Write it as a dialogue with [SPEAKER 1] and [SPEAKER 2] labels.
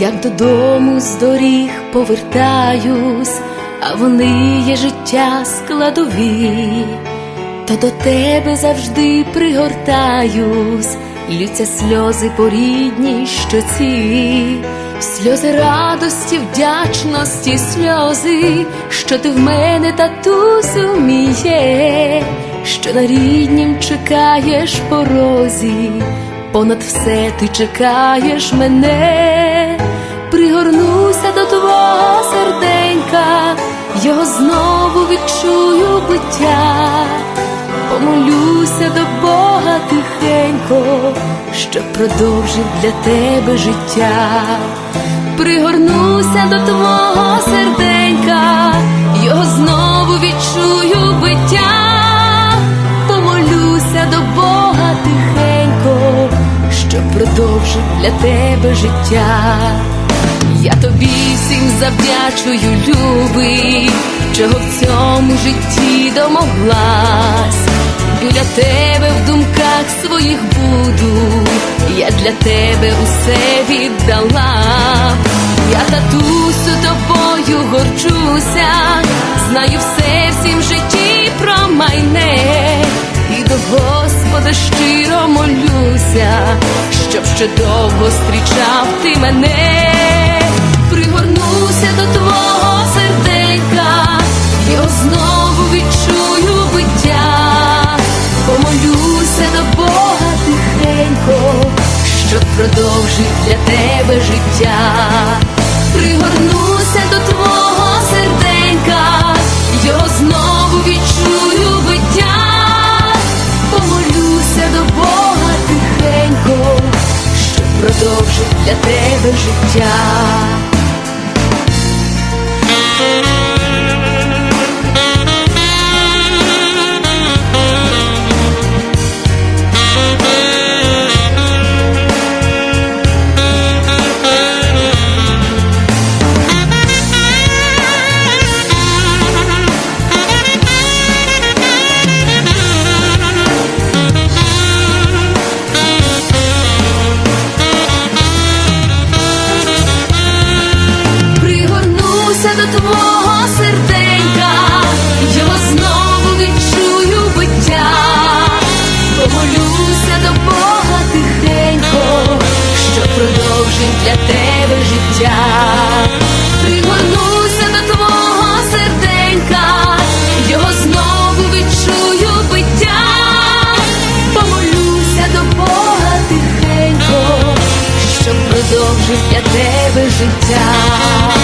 [SPEAKER 1] як додому з доріг повертаюсь, а вони є життя складові, то до тебе завжди пригортаюсь, лються сльози по рідній щоці, сльози радості, вдячності, сльози, що ти в мене татусю мій є, що на ріднім чекаєш порозі, понад все ти чекаєш мене, пригорнуся до твого серденька, його знову відчую биття, помолюся до Бога тихенько, щоб продовжив для тебе життя, пригорнуся до твого серденька, його знову відчую биття, помолюся до Бога тихенько, щоб продовжив для тебе життя. Я тобі всім завдячую, любий, чого в цьому житті домоглась. Біля тебе в думках своїх буду, я для тебе усе віддала. Я татусю тобою горчуся, знаю все всім в житті про майне, і до Господа щиро молюся, щоб ще довго зустрічав ти мене, помолюся до Бога тихенько, щоб продовжив для тебе життя, пригорнуся до твого серденька, його знову відчую биття, помолюся до Бога тихенько, щоб продовжив для тебе життя. Для тебе життя.